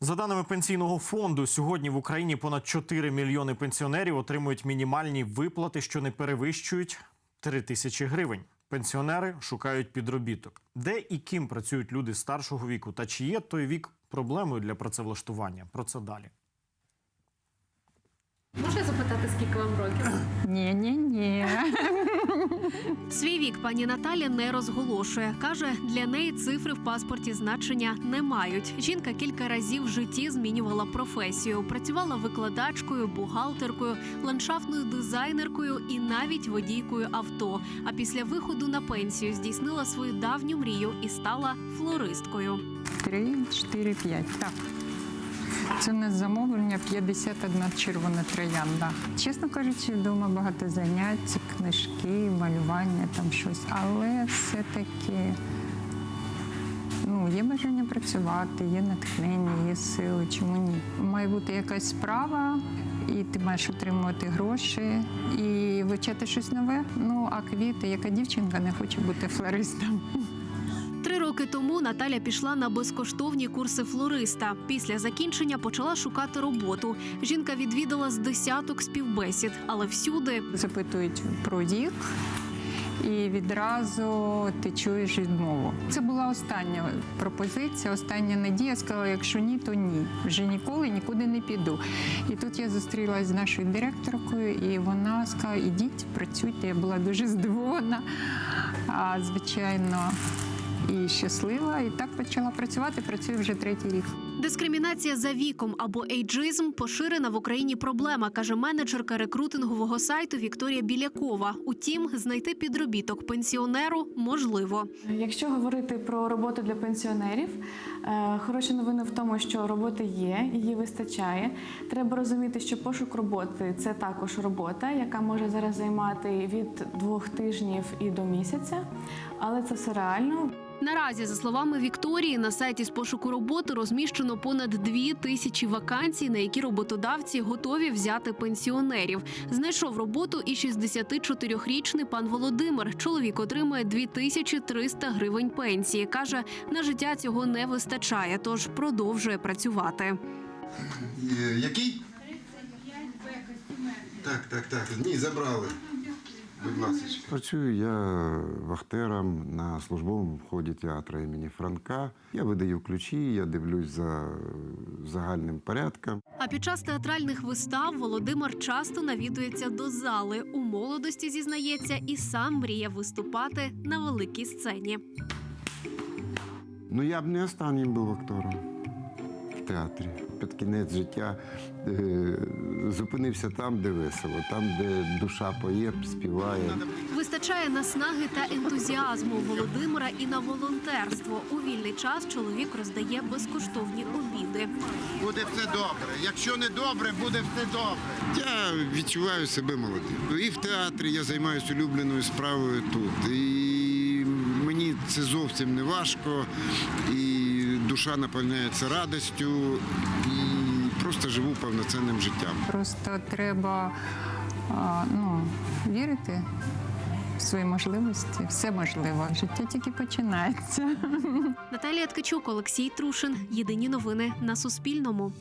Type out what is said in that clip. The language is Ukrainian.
За даними пенсійного фонду, сьогодні в Україні понад 4 мільйони пенсіонерів отримують мінімальні виплати, що не перевищують 3 тисячі гривень. Пенсіонери шукають підробіток. Де і ким працюють люди старшого віку, та чи є той вік проблемою для працевлаштування? Про це далі. Можу я запитати, скільки вам років? Ні, ні. Свій вік пані Наталя не розголошує. Каже, для неї цифри в паспорті значення не мають. Жінка кілька разів в житті змінювала професію. Працювала викладачкою, бухгалтеркою, ландшафтною дизайнеркою і навіть водійкою авто. А після виходу на пенсію здійснила свою давню мрію і стала флористкою. Три, чотири, п'ять. Так. Це нас замовлення 51 червона троянда. Чесно кажучи, вдома багато занять, книжки, малювання, там щось. Але все-таки ну, є бажання працювати, є натхнення, є сили. Чому ні? Має бути якась справа, і ти маєш отримувати гроші і вивчати щось нове. Ну а квіти, яка дівчинка не хоче бути флористом. Роки тому Наталя пішла на безкоштовні курси флориста. Після закінчення почала шукати роботу. Жінка відвідала з десяток співбесід, але всюди запитують про вік, і відразу ти чуєш відмову. Це була остання пропозиція, остання надія. Сказала, якщо ні, то ні. Вже ніколи нікуди не піду. І тут я зустрілася з нашою директоркою, і вона сказала: ідіть, працюйте. Я була дуже здивована, а, звичайно, і щаслива. І так почала працювати. Працюю вже третій рік. Дискримінація за віком або ейджизм поширена в Україні проблема, каже менеджерка рекрутингового сайту Вікторія Білякова. Утім, знайти підробіток пенсіонеру можливо. Якщо говорити про роботу для пенсіонерів, е, хороші новини в тому, що роботи є, її вистачає. Треба розуміти, що пошук роботи це також робота, яка може зараз займати від двох тижнів і до місяця, але це все реально. Наразі, за словами Вікторії, на сайті з пошуку роботи розміщено понад дві тисячі вакансій, на які роботодавці готові взяти пенсіонерів. Знайшов роботу і 64-річний пан Володимир. Чоловік отримує 2300 гривень пенсії. каже, на життя цього не вистачає, тож продовжує працювати. Е, Який? Так, так, так. Ні, забрали. Будь ласка. Працюю я вахтером на службовому вході театру імені Франка. Я видаю ключі, я дивлюсь за загальним порядком. А під час театральних вистав Володимир часто навідується до зали. У молодості зізнається і сам мріє виступати на великій сцені. Ну я б не останнім був актором театрі. Під кінець життя е, зупинився там, де весело, там, де душа поє, співає. Вистачає наснаги та ентузіазму Володимира і на волонтерство. У вільний час чоловік роздає безкоштовні обіди. Буде все добре. Якщо не добре, буде все добре. Я відчуваю себе молодим. І в театрі я займаюся улюбленою справою тут. І мені це зовсім не важко. І душа наповняється радістю. І просто живу повноцінним життям. Просто треба ну, вірити в свої можливості. Все можливо. Життя тільки починається. Наталія Ткачук, Олексій Трушин. Єдині новини на Суспільному.